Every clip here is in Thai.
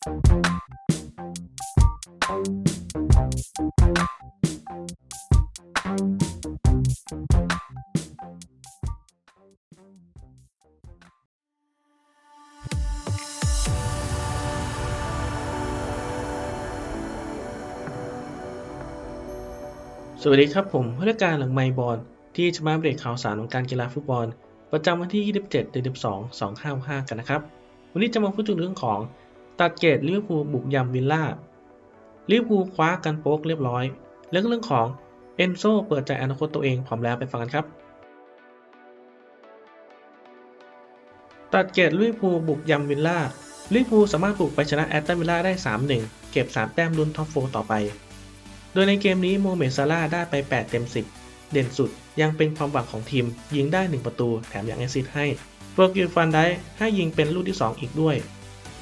สวัสดีครับผมผู้รการหลังไมบอลที่จะมาอัปเดตข่าวสารของการกีฬาฟุตบอล ประจำวันที่ 27 เดือน 12 2565กันนะครับ วันนี้จะมาพูดถึงเรื่องของ ตัดเกตลิเวอร์พูลบุกยำวิลล่าลิเวอร์พูลคว้ากันโป๊กเรียบร้อยแล้วก็เรื่องของเอนโซเปิดใจอนาคตตัวเองพร้อมแล้วไปฟังกันครับ ตัดเกตลิเวอร์พูลบุกยำวิลล่าลิเวอร์พูลสามารถบุกไปชนะแอตตันวิลล่าได้ 3-1 เก็บ 3 แต้มลุ้นท็อปโฟร์ต่อไป โดยในเกมนี้โมเมดซาร่าได้ไป 8 เต็ม 10 เด่นสุดยังเป็นความหวังของทีม ยิงได้ 1 ประตู แถมยังแอซิสให้เฟอร์กิลฟันได้ให้ยิงเป็นลูกที่ 2 อีกด้วย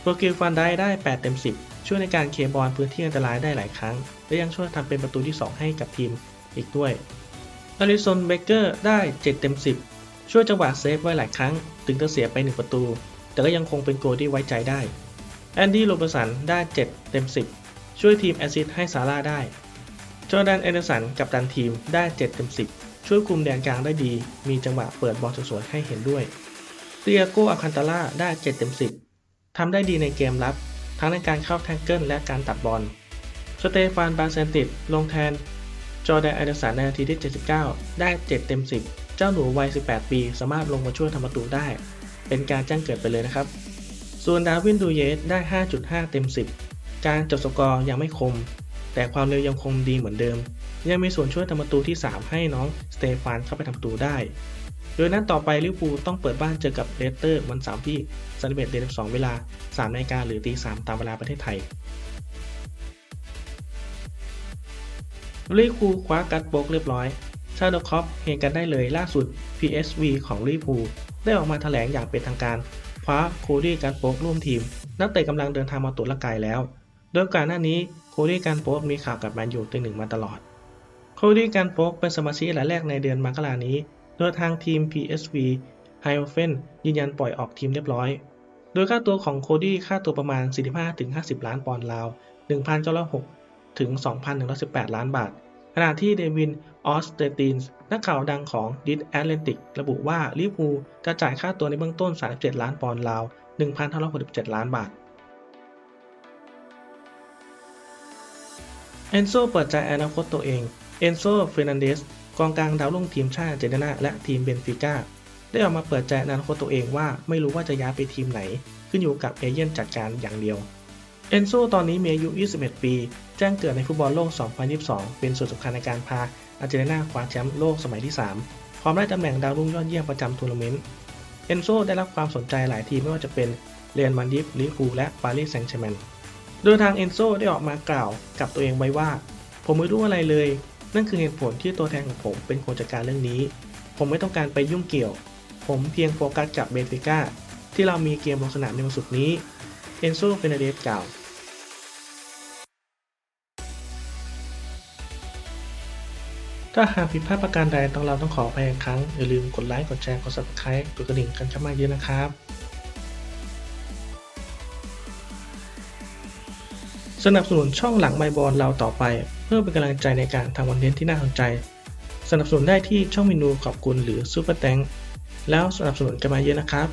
เฟอร์กิลฟันได้ได้ 8 เต็ม 10 ช่วยในการเคบอลพื้นที่อันตรายได้หลายครั้ง และยังช่วยทำเป็นประตูที่ 2 ให้กับทีมอีกด้วยอลิสันเบเกอร์ได้ 7 เต็ม 10 ช่วยจังหวะเซฟไว้หลายครั้ง ถึงจะเสียไป 1 ประตู แต่ก็ยังคงเป็นโกลที่ไว้ใจได้แอนดี้โรเบสันได้ 7 เต็ม 10 ช่วยทีมแอซิสให้ซาร่าได้จอร์แดนเอเดอร์สันกับดันทีมได้ 7 เต็ม 10 ช่วยคุมแดนกลางได้ดี มีจังหวะเปิดบอลสวยๆให้เห็นด้วยเตียโกอาคันตาล่าได้ 7 เต็ม 10 ทำได้ดีในเกมรับ ทั้งในการเข้าแท็กเกิลและการตัดบอล สเตฟานบาเซนติดลงแทน จอแดนเอเดอร์สันในนาทีที่ 79 ได้ 7 เต็ม 10 เจ้าหนูวัย 18 ปี สามารถลงมาช่วยทำประตูได้ เป็นการแจ้งเกิดไปเลยนะครับ ส่วนดาวินดูเยสได้ 5.5 เต็ม 10 การจบสกอร์ยังไม่คม แต่ความเร็วยังคงดีเหมือนเดิม ยังมีส่วนช่วยทำประตูที่ 3 ให้น้องสเตฟานเข้าไปทำประตูได้ โดยนั้นต่อไปลิเวอร์พูลต้องเปิดบ้านเจอกับเลสเตอร์วันเสาร์ที่31เดือน12 เวลา3นาฬิกาหรือตี3ตามเวลาประเทศไทยลิเวอร์พูลคว้ากัดโบกเรียบร้อย ชาโดคอปเฮกันได้เลยล่าสุด PSV ของลิเวอร์พูลได้ออกมาแถลงอย่างเป็นทางการคว้าโคดี้การโป๊กร่วมทีม นักเตะกำลังเดินทางมาตรวจร่างกายแล้ว โดยก่อนหน้านี้โคดี้การโป๊กมีข่าวกับแมนยูตัวหนึ่งมาตลอดโคดี้การโป๊กเป็นสมาชิกรายแรกในเดือนมกรานี้ โดยทางทีม PSV ไฮโอเฟนยืนยันปล่อยออกทีมเรียบร้อย โดยค่าตัวของโคดี้ค่าตัวประมาณ 45-50 ล้านปอนด์ลาว 1,906 ถึง 2,118 ล้านบาท ขณะที่เดวิน ออสเตตินส์นักข่าวดังของดิสแอตแลนติกระบุว่าลิเวอร์พูลจะจ่ายค่าตัวในเบื้องต้น 37 ล้านปอนด์ลาว1,567 ล้านบาทเอนโซเปิดใจอนาคตตัวเอง เอนโซเฟรนันเดส กองกลางดาวรุ่งทีมชาติอาร์เจนตินาและทีมเบนฟิก้าได้ออกมาเปิดใจอนาคตตัวเองว่าไม่รู้ว่าจะย้ายไปทีมไหน ขึ้นอยู่กับเอเย่นจัดการอย่างเดียว เอนโซตอนนี้มีอายุ 21 ปี แจ้งเกิดในฟุตบอลโลก 2022 เป็นส่วนสำคัญในการพาอาร์เจนตินาคว้าแชมป์โลกสมัยที่ 3 พร้อมได้ตำแหน่งดาวรุ่งยอดเยี่ยมประจำทัวร์นาเมนต์ เอนโซได้รับความสนใจหลายทีมไม่ว่าจะเป็นเรอัลมาดริดลิเวอร์พูลและปารีสแซงต์แชร์แมงโดยทางเอนโซได้ออกมากล่าวกับตัวเองไว้ว่า ผมไม่รู้อะไรเลย นั่นคือเหตุผลที่ตัวแทนของผมเป็นคนจัดการเรื่องนี้ ผมไม่ต้องการไปยุ่งเกี่ยว ผมเพียงโฟกัสกับเบนฟิก้าที่เรามีเกมลงสนามในวันศุกร์นี้เอนโซเฟเนเดสกล่าวถ้าหากผิดพลาดประการใดต้องเราต้องขออภัยอีกครั้ง อย่าลืมกดไลค์กดแชร์กด subscribe กดกระดิ่งกันเข้ามาเยอะนะครับสนับสนุนช่องหลังไมบอลเราต่อไป เพื่อเป็นกำลังใจในการทำคอนเทนต์ที่น่าสนใจ สนับสนุนได้ที่ช่องเมนูขอบคุณหรือซูเปอร์แตงแล้วสนับสนุนกันมาเยอะนะครับ